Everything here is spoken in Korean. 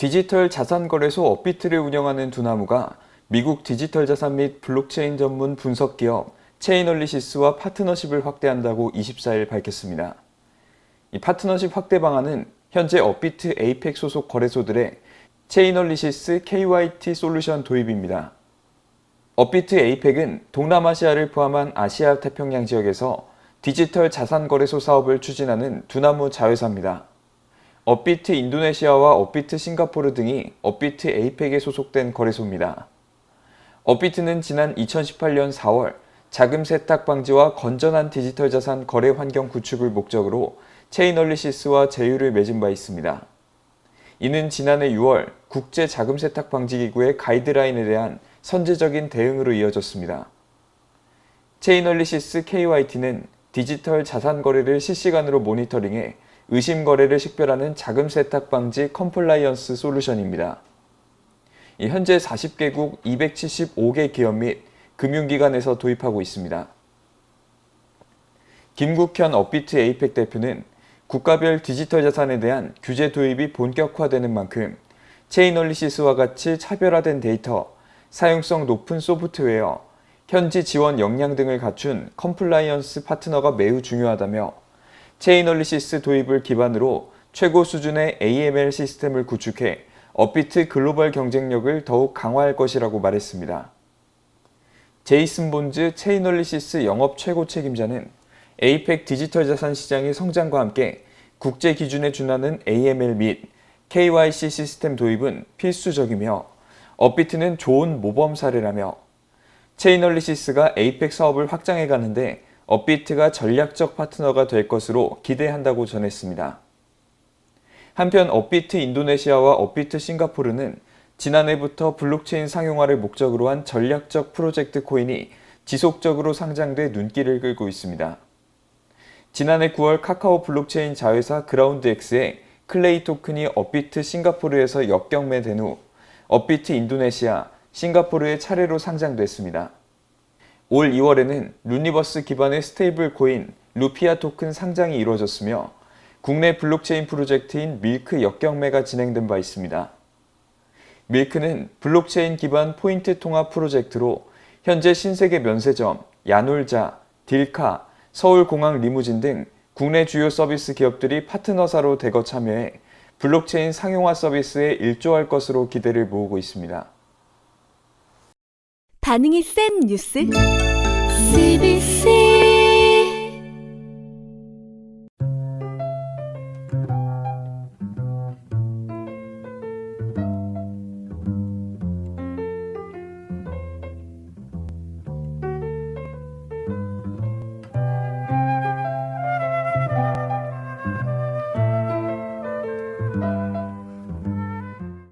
디지털 자산 거래소 업비트를 운영하는 두나무가 미국 디지털 자산 및 블록체인 전문 분석 기업 체인얼리시스와 파트너십을 확대한다고 24일 밝혔습니다. 이 파트너십 확대 방안은 현재 업비트 에이펙 소속 거래소들의 체인얼리시스 KYT 솔루션 도입입니다. 업비트 에이펙은 동남아시아를 포함한 아시아 태평양 지역에서 디지털 자산 거래소 사업을 추진하는 두나무 자회사입니다. 업비트 인도네시아와 업비트 싱가포르 등이 업비트 에이펙에 소속된 거래소입니다. 업비트는 지난 2018년 4월 자금 세탁 방지와 건전한 디지털 자산 거래 환경 구축을 목적으로 체인얼리시스와 제휴를 맺은 바 있습니다. 이는 지난해 6월 국제 자금 세탁 방지 기구의 가이드라인에 대한 선제적인 대응으로 이어졌습니다. 체인얼리시스 KYT는 디지털 자산 거래를 실시간으로 모니터링해 의심 거래를 식별하는 자금 세탁 방지 컴플라이언스 솔루션입니다. 이 현재 40개국 275개 기업 및 금융기관에서 도입하고 있습니다. 김국현 업비트 에이펙 대표는 국가별 디지털 자산에 대한 규제 도입이 본격화되는 만큼 체인얼리시스와 같이 차별화된 데이터, 사용성 높은 소프트웨어, 현지 지원 역량 등을 갖춘 컴플라이언스 파트너가 매우 중요하다며 체인얼리시스 도입을 기반으로 최고 수준의 AML 시스템을 구축해 업비트 글로벌 경쟁력을 더욱 강화할 것이라고 말했습니다. 제이슨 본즈 체인얼리시스 영업 최고 책임자는 에이펙 디지털 자산 시장의 성장과 함께 국제 기준에 준하는 AML 및 KYC 시스템 도입은 필수적이며 업비트는 좋은 모범 사례라며 체인얼리시스가 에이펙 사업을 확장해 가는데 업비트가 전략적 파트너가 될 것으로 기대한다고 전했습니다. 한편 업비트 인도네시아와 업비트 싱가포르는 지난해부터 블록체인 상용화를 목적으로 한 전략적 프로젝트 코인이 지속적으로 상장돼 눈길을 끌고 있습니다. 지난해 9월 카카오 블록체인 자회사 그라운드X의 클레이 토큰이 업비트 싱가포르에서 역경매된 후 업비트 인도네시아, 싱가포르에 차례로 상장됐습니다. 올 2월에는 루니버스 기반의 스테이블 코인 루피아 토큰 상장이 이루어졌으며 국내 블록체인 프로젝트인 밀크 역경매가 진행된 바 있습니다. 밀크는 블록체인 기반 포인트 통합 프로젝트로 현재 신세계 면세점, 야놀자, 딜카, 서울공항 리무진 등 국내 주요 서비스 기업들이 파트너사로 대거 참여해 블록체인 상용화 서비스에 일조할 것으로 기대를 모으고 있습니다. 반응이 센 뉴스. CBC